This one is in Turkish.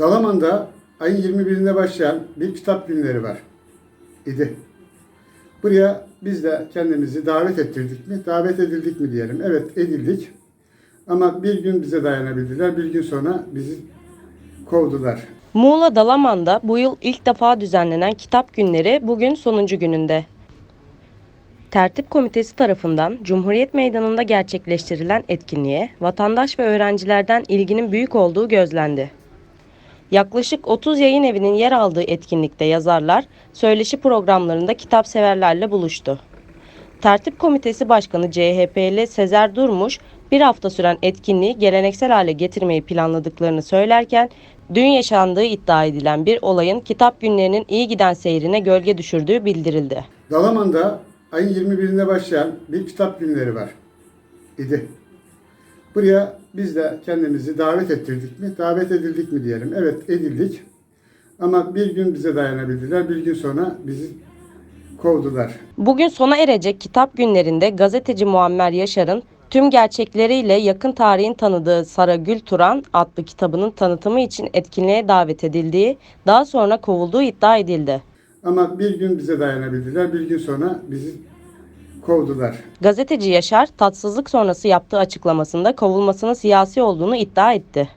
Dalaman'da ayın 21'inde başlayan bir kitap günleri var. idi. Buraya biz de kendimizi davet ettirdik mi? Davet edildik mi diyelim. Evet edildik. Ama bir gün bize dayanabildiler. Bir gün sonra bizi kovdular. Muğla Dalaman'da bu yıl ilk defa düzenlenen kitap günleri bugün sonuncu gününde. Tertip Komitesi tarafından Cumhuriyet Meydanı'nda gerçekleştirilen etkinliğe vatandaş ve öğrencilerden ilginin büyük olduğu gözlendi. Yaklaşık 30 yayın evinin yer aldığı etkinlikte yazarlar, söyleşi programlarında kitap severlerle buluştu. Tertip Komitesi Başkanı CHP'li Sezer Durmuş, bir hafta süren etkinliği geleneksel hale getirmeyi planladıklarını söylerken, dün yaşandığı iddia edilen bir olayın kitap günlerinin iyi giden seyrine gölge düşürdüğü bildirildi. Dalaman'da ayın 21'inde başlayan bir kitap günleri var. idi. Buraya biz de kendimizi davet ettirdik mi? Davet edildik mi diyelim. Evet edildik. Ama bir gün bize dayanabildiler. Bir gün sonra bizi kovdular. Bugün sona erecek kitap günlerinde gazeteci Muammer Yaşar'ın tüm gerçekleriyle yakın tarihin tanıdığı Sara Gül Turan adlı kitabının tanıtımı için etkinliğe davet edildiği, daha sonra kovulduğu iddia edildi. Ama bir gün bize dayanabildiler. Bir gün sonra bizi kovdular. Gazeteci Yaşar, tatsızlık sonrası yaptığı açıklamasında kovulmasının siyasi olduğunu iddia etti.